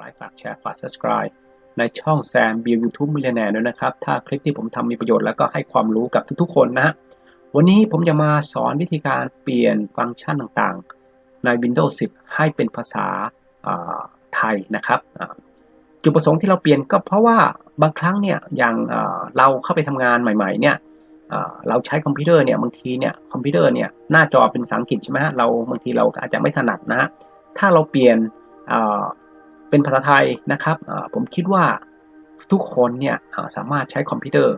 ไลค์ฝากแชร์ฝาก subscribe ในช่องแซมบิวยูทูบมิเลเนียด้วยนะครับ ถ้าคลิปที่ผมทำมีประโยชน์แล้วก็ให้ความรู้กับทุกๆ คนนะฮะวันนี้ผมจะมาสอนวิธีการเปลี่ยนฟังก์ชันต่างๆ ใน Windows 10 ให้เป็นภาษาไทยนะครับจุดประสงค์ที่เราเปลี่ยนก็เพราะว่าบางครั้งเนี่ยอย่างเราเข้าไปทำงานใหม่ๆเนี่ยเราใช้คอมพิวเตอร์เนี่ยบางทีเนี่ยคอมพิวเตอร์เนี่ยหน้าจอเป็นภาษาอังกฤษใช่ไหมฮะเราบางทีเราอาจจะไม่ถนัดนะฮะถ้าเราเปลี่ยน เป็นภาษาไทยนะครับผมคิดว่าทุกคนเนี่ยสามารถใช้คอมพิวเตอร์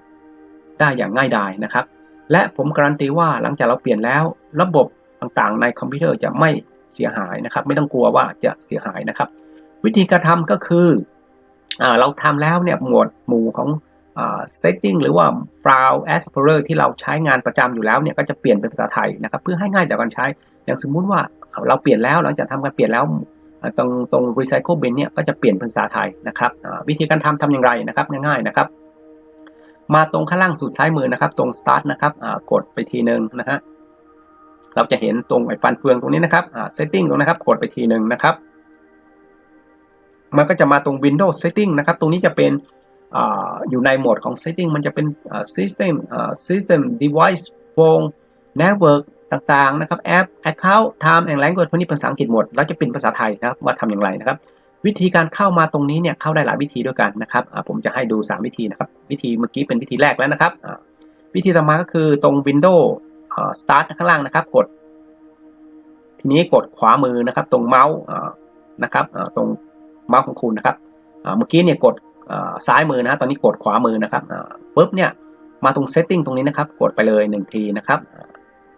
ได้อย่างง่ายดายนะครับ และผมการันตีว่าหลังจากเราเปลี่ยนแล้ว ระบบต่างๆ ในคอมพิวเตอร์จะไม่เสียหายนะครับ ไม่ต้องกลัวว่าจะเสียหายนะครับ วิธีการทำก็คืออเราทำแล้วเนี่ยหมวดหมู่ของ setting หรือว่า file explorer ที่เราใช้งานประจำอยู่แล้วเนี่ยก็จะเปลี่ยนเป็นภาษาไทยนะครับ เพื่อให้ง่ายต่อการใช้ อย่างสมมุติว่าเราเปลี่ยนแล้วหลังจากทำการเปลี่ยนแล้ว ตรงตรง recycle bin เนี่ยก็จะเปลี่ยนเป็นภาษาไทยนะครับวิธีการทำทำอย่างไรนะครับง่ายๆนะครับ มาตรงข้างล่างสุดซ้ายมือนะครับ ตรง start นะครับกดไปทีหนึ่งนะฮะเราจะเห็นตรงไอ้ฟันเฟืองตรงนี้นะครับ setting ตรงนะครับ กดไปทีหนึ่งนะครับมันก็จะมาตรง Windows setting นะครับ ตรงนี้จะเป็นอยู่ในโหมดของ setting มันจะเป็น system system device phone network ต่างๆนะครับ app account time and language พวกนี้เป็นภาษาอังกฤษหมด แล้วจะเป็นภาษาไทยนะครับว่าทำอย่างไรนะครับ วิธีการเข้ามาตรงนี้เนี่ยเข้าได้หลายวิธีด้วยกันนะครับผมจะให้ดู 3 วิธีนะครับ วิธีเมื่อกี้เป็นวิธีแรกแล้วนะครับ วิธีต่อมาก็คือตรง Windows Start ข้างล่างนะครับ กด ทีนี้กดขวามือนะครับ ตรงเมาส์นะครับตรงเมาส์ของคุณนะครับเมื่อกี้เนี่ยกดซ้ายมือนะตอนนี้กดขวามือนะครับปุ๊บเนี่ยมาตรง setting ตรงนี้นะครับ กดไปเลย 1 ทีนะครับ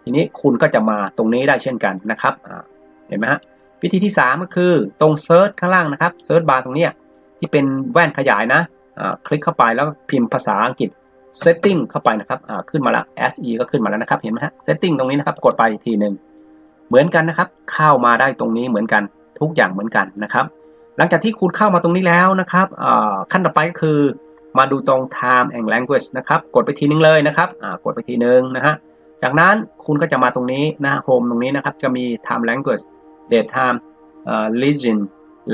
ทีนี้คุณก็จะมาตรงนี้ได้เช่นกันนะครับเห็นไหมฮะวิธีที่ 3 ก็คือตรง search ข้างล่างนะครับ search bar ตรงนี้ที่เป็นแว่นขยายนะคลิกเข้าไปแล้วพิมพ์ภาษาอังกฤษ setting เข้าไปนะครับขึ้นมาแล้ว se ก็ขึ้นมาแล้วนะครับเห็นไหมฮะ setting ตรงนี้นะครับกดไปทีหนึ่งเหมือนกันนะครับ เข้ามาได้ตรงนี้เหมือนกันทุกอย่างเหมือนกันนะครับ หลังจากที่คุณเข้ามาตรงนี้แล้วนะครับขั้นต่อไปก็คือมาดูตรง time and language นะครับ กดไปทีนึงเลยนะครับกดไปทีนึงนะฮะ จากนั้นคุณก็จะมาตรงนี้นะโฮมตรงนี้นะครับ จะมี time language date time region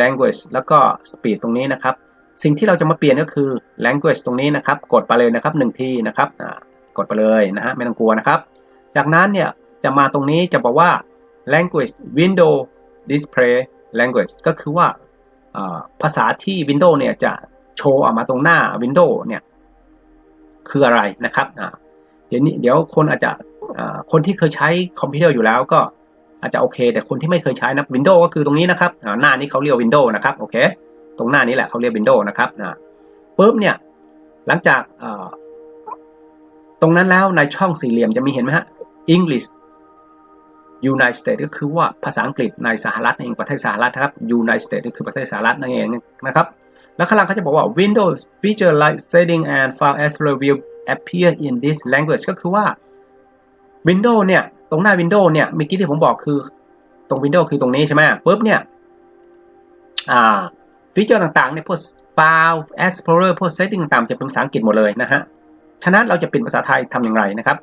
language แล้วก็ speed ตรงนี้นะครับ สิ่งที่เราจะมาเปลี่ยนก็คือ language ตรงนี้นะครับ กดไปเลยนะครับ1ทีนะครับกดไปเลยนะฮะไม่ต้องกลัวนะครับ จากนั้นเนี่ยจะมาตรงนี้จะบอกว่า language window display language ก็คือว่าภาษาที่ Windows เนี่ยจะโชว์ออกมาตรงหน้า Windows เนี่ยคืออะไรนะครับเดี๋ยวนี้เดี๋ยวคนอาจจะ คนที่เคยใช้คอมพิวเตอร์อยู่แล้วก็อาจจะโอเค แต่คนที่ไม่เคยใช้นะ Windows ก็คือตรงนี้นะครับหน้านี้เขาเรียก Windows นะครับโอเค ตรงหน้านี้แหละเขาเรียก Windows นะครับปุ๊บเนี่ยหลังจากตรงนั้นแล้วในช่องสี่เหลี่ยมจะมีเห็นไหมฮะ English United States ก็คือว่าภาษาอังกฤษในสหรัฐนั่นเองประเทศสหรัฐนะครับ United States ก็คือประเทศสหรัฐนั่นเองนะครับ แล้วข้างล่างเขาจะบอกว่า Windows feature like setting and file explorer will appear in this language ก็คือว่า Windows เนี่ย ตรงหน้า Windows เนี่ยเมื่อกี้ที่ผมบอกคือ ตรง Windows คือตรงนี้ใช่ไหมปุ๊บเนี่ยฟีเจอร์ต่างๆเนี่ยพวก File Explorer พวก Setting ต่างๆ จะเป็นภาษาอังกฤษหมดเลยนะฮะฉะนั้นเราจะเป็นภาษาไทยทำอย่างไรนะครับ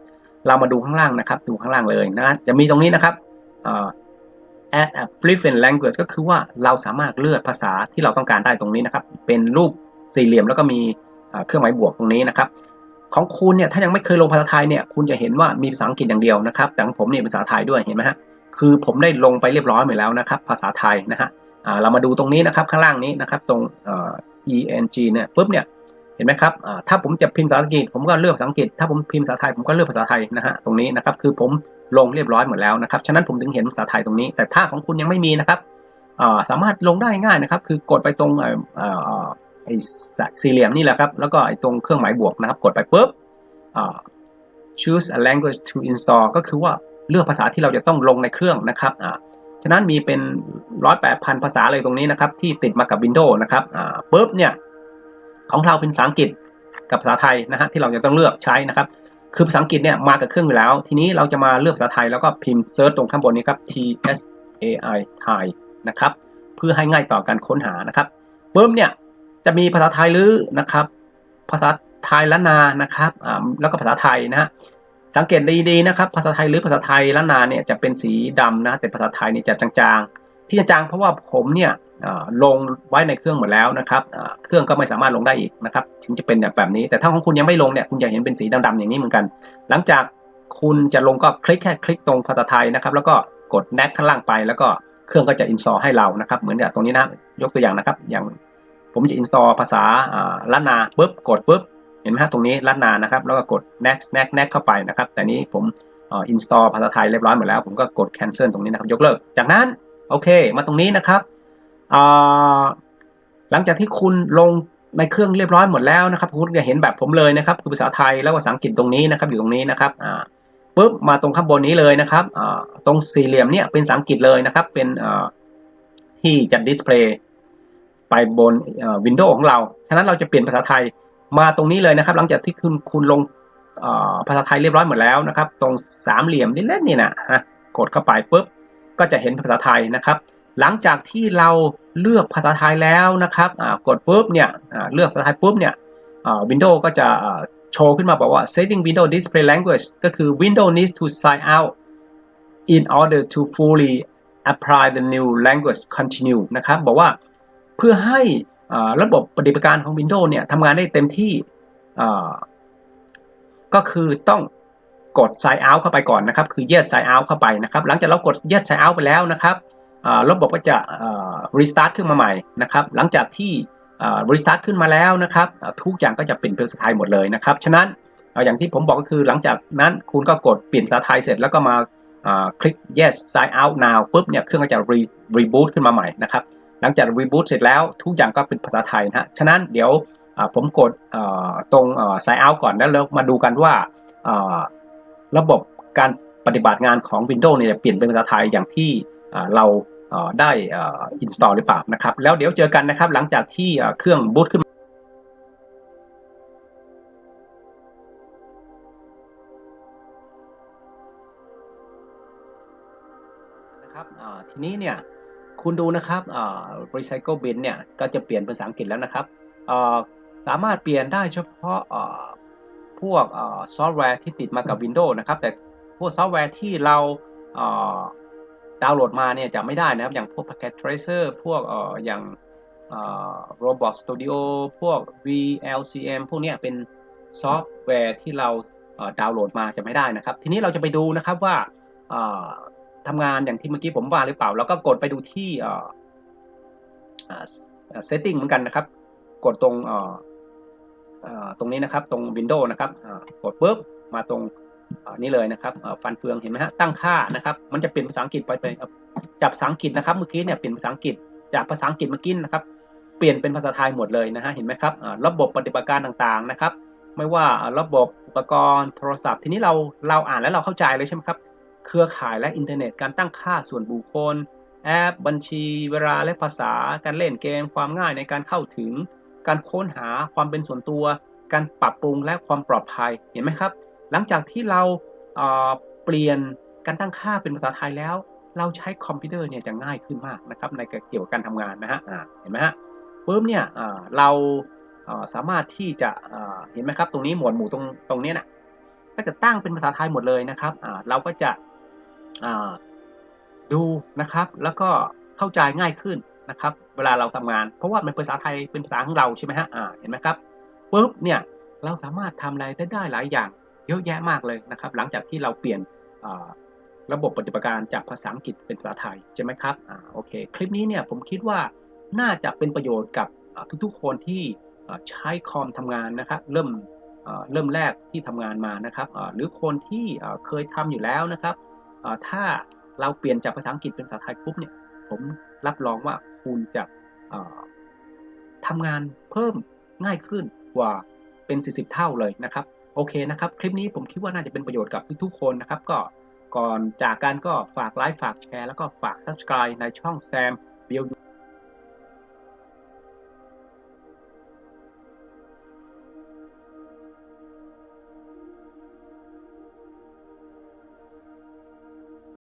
เรามาดูข้างล่างนะครับ ดูข้างล่างเลยนะจะมีตรงนี้นะครับ add a preferred language ก็คือว่าเราสามารถเลือกภาษาที่เราต้องการได้ตรงนี้นะครับ เป็นรูปสี่เหลี่ยมแล้วก็มีเครื่องหมายบวกตรงนี้นะครับ ของคุณเนี่ยถ้ายังไม่เคยลงภาษาไทยเนี่ยคุณจะเห็นว่ามีภาษาอังกฤษอย่างเดียวนะครับแต่ของผมเนี่ยภาษาไทยด้วยเห็นไหมฮะคือผมได้ลงไปเรียบร้อยหมดแล้วนะครับภาษาไทยนะฮะเรามาดูตรงนี้นะครับข้างล่างนี้นะครับตรง eng เนี่ยปุ๊บเนี่ยเห็นไหมครับถ้าผมจะพิมพ์ภาษาอังกฤษผมก็เลือกภาษาอังกฤษถ้าผมพิมพ์ภาษาไทยผมก็เลือกภาษาไทยนะฮะตรงนี้นะครับคือผมลงเรียบร้อยหมดแล้วนะครับฉะนั้นผมถึงเห็นภาษาไทยตรงนี้ แต่ถ้าของคุณยังไม่มีนะครับสามารถลงได้ง่ายนะครับคือกดไปตรง ไอ้สี่เหลี่ยมนี่แหละครับ แล้วก็ไอ้ตรงเครื่องหมายบวกนะครับ กดไปปุ๊บ choose a language to install ก็คือว่าเลือกภาษาที่เราจะต้องลงในเครื่องนะครับฉะนั้นมีเป็นร้อยแปดพันภาษาเลยตรงนี้นะครับ ที่ติดมากับ Windows นะครับปุ๊บเนี่ย ของเราเป็นภาษาอังกฤษกับภาษาไทยนะฮะที่เราจะต้องเลือกใช้นะครับ คือภาษาอังกฤษเนี่ยมากับเครื่องอยู่แล้ว ทีนี้เราจะมาเลือกภาษาไทยแล้วก็พิมพ์เซิร์ชตรงข้างบนนี้ครับ T S A I ไทยนะครับ เพื่อให้ง่ายต่อการค้นหานะครับปุ๊บเนี่ย จะมีภาษาไทยหรือนะครับ ภาษาไทยละนานะครับแล้วก็ภาษาไทยนะฮะสังเกตดีๆนะครับ ภาษาไทยหรือภาษาไทยละนาเนี่ยจะเป็นสีดำนะแต่ภาษาไทยเนี่ยจะจางๆ ที่จางๆเพราะว่าผมเนี่ยลงไว้ในเครื่องหมดแล้วนะครับเครื่องก็ไม่สามารถลงได้อีกนะครับถึงจะเป็นแบบนี้ แต่ถ้าของคุณยังไม่ลงเนี่ยคุณจะเห็นเป็นสีดำๆอย่างนี้เหมือนกัน หลังจากคุณจะลงก็คลิกแค่คลิกตรงภาษาไทยนะครับ แล้วก็กด next ข้างล่างไป แล้วก็เครื่องก็จะ install ให้เรานะครับ เหมือนอย่างตรงนี้นะยกตัวอย่างนะครับอย่าง ผมจะ install ภาษาล้านนาปุ๊บกดปุ๊บเห็นไหมฮะตรงนี้ล้านนานะครับแล้วก็กด next next next เข้าไปนะครับแต่นี้ผมอ่อ install ภาษาไทยเรียบร้อยหมดแล้วผมก็กด cancel ตรงนี้นะครับยกเลิก จากนั้นโอเคมาตรงนี้นะครับหลังจากที่คุณลงในเครื่องเรียบร้อยหมดแล้วนะครับคุณจะเห็นแบบผมเลยนะครับคือภาษาไทยแล้วก็ภาษาอังกฤษตรงนี้นะครับอยู่ตรงนี้นะครับปุ๊บมาตรงข้างบนนี้เลยนะครับตรงสี่เหลี่ยมเนี่ยเป็นภาษาอังกฤษเลยนะครับเป็นที่จะดิสเพลย์ ไปบนวินโดว์ของเรา ฉะนั้นเราจะเปลี่ยนภาษาไทยมาตรงนี้เลยนะครับ หลังจากที่คุณคุณลงภาษาไทยเรียบร้อยหมดแล้วนะครับ ตรงสามเหลี่ยมนี่เล่นนี่นะฮะกดเข้าไปปุ๊บก็จะเห็นภาษาไทยนะครับ หลังจากที่เราเลือกภาษาไทยแล้วนะครับกดปุ๊บเนี่ยเลือกภาษาไทยปุ๊บเนี่ยวินโดว์ก็จะโชว์ขึ้นมาบอกว่า setting window display language ก็คือ Windows needs to sign out in order to fully apply the new language continue นะครับ บอกว่า เพื่อให้ระบบปฏิบัติการของ Windows เนี่ยทำงานได้เต็มที่ก็คือต้องกด sign out เข้าไปก่อนนะครับ คือ yes sign out เข้าไปนะครับ หลังจากเรากด yes sign out ไปแล้วนะครับระบบก็จะ restart ขึ้นมาใหม่นะครับ หลังจากที่ restart ขึ้นมาแล้วนะครับ ทุกอย่างก็จะเป็นภาษาไทยหมดเลยนะครับ ฉะนั้นอย่างที่ผมบอกก็คือหลังจากนั้นคุณก็กดเปลี่ยนภาษาไทยเสร็จแล้วก็มาคลิก yes sign out now ปุ๊บเนี่ยเครื่องก็จะ reboot ขึ้นมาใหม่นะครับ หลังจาก reboot เสร็จแล้วทุกอย่างก็เป็นภาษาไทยนะฮะฉะนั้นเดี๋ยวผมกดตรง sign out ก่อนแล้วเรามาดูกันว่าระบบการปฏิบัติงานของ Windows เนี่ยเปลี่ยนเป็นภาษาไทยอย่างที่เราได้อินสตอลหรือเปล่านะครับ แล้วเดี๋ยวเจอกันนะครับหลังจากที่เครื่องบูตขึ้นนะครับทีนี้เนี่ย คุณดูนะครับ recycle bin เนี่ยก็จะเปลี่ยนเป็นภาษาอังกฤษแล้วนะครับสามารถเปลี่ยนได้เฉพาะพวกซอฟต์แวร์ที่ติดมากับ Windows นะครับ แต่พวกซอฟต์แวร์ที่เราดาวน์โหลดมาเนี่ยจะไม่ได้นะครับ อย่างพวก Packet Tracer พวกออย่างเอ่อ Robot Studio พวก VLCM พวกนี้เป็นซอฟต์แวร์ที่เราดาวน์โหลดมาจะไม่ได้นะครับ ทีนี้เราจะไปดูนะครับว่า ทำงานอย่างที่เมื่อกี้ผมว่าหรือเปล่า แล้วก็กดไปดูที่ setting เหมือนกันนะครับ กดตรงตรงนี้นะครับ ตรง Windows นะครับกดปุ๊บมาตรงนี่เลยนะครับฟันเฟืองเห็นไหมฮะตั้งค่านะครับ มันจะเปลี่ยนภาษาอังกฤษไปเป็นจากภาษาอังกฤษนะครับ เมื่อกี้เนี่ยเปลี่ยนภาษาอังกฤษจากภาษาอังกฤษเมื่อกี้นะครับ เปลี่ยนเป็นภาษาไทยหมดเลยนะฮะเห็นไหมครับระบบปฏิบัติการต่างๆนะครับ ไม่ว่าระบบอุปกรณ์โทรศัพท์ ทีนี้เราเราอ่านแล้วเราเข้าใจเลยใช่ไหมครับ เครือข่ายและอินเทอร์เน็ต การตั้งค่าส่วนบุคคล แอป บัญชี เวลาและภาษา การเล่นเกม ความง่ายในการเข้าถึง การค้นหาความเป็นส่วนตัว การปรับปรุงและความปลอดภัย เห็นไหมครับ หลังจากที่เราเปลี่ยนการตั้งค่าเป็นภาษาไทยแล้ว เราใช้คอมพิวเตอร์เนี่ยจะง่ายขึ้นมากนะครับในเกี่ยวกับการทำงานนะฮะเห็นไหมฮะปุ๊บเนี่ยเราสามารถที่จะเห็นไหมครับ ตรงนี้หมวดหมู่ตรงตรงนี้น่ะก็จะตั้งเป็นภาษาไทยหมดเลยนะครับเราก็จะ ดูนะครับ แล้วก็เข้าใจง่ายขึ้นนะครับ เวลาเราทำงาน เพราะว่าเป็นภาษาไทยเป็นภาษาของเราใช่ไหมฮะเห็นไหมครับปุ๊บเนี่ยเราสามารถทำอะไรได้ได้หลายอย่างเยอะแยะมากเลยนะครับ หลังจากที่เราเปลี่ยนระบบปฏิบัติการจากภาษาอังกฤษเป็นภาษาไทยใช่ไหมครับอ่าโอเค คลิปนี้เนี่ยผมคิดว่าน่าจะเป็นประโยชน์กับทุกๆคนที่ใช้คอมทำงานนะครับ เริ่มเริ่มแรกที่ทำงานมานะครับหรือคนที่เคยทำอยู่แล้วนะครับ ถ้าเราเปลี่ยนจากภาษาอังกฤษเป็นภาษาไทยปุ๊บเนี่ย ผมรับรองว่าคุณจะทำงานเพิ่มง่ายขึ้นกว่าเป็น 40 เท่าเลยนะครับ โอเคนะครับ คลิปนี้ผมคิดว่าน่าจะเป็นประโยชน์กับทุกๆคนนะครับ ก็ก่อนจากกันก็ฝากไลค์ฝากแชร์แล้วก็ฝาก subscribe ในช่องแซม b ิ l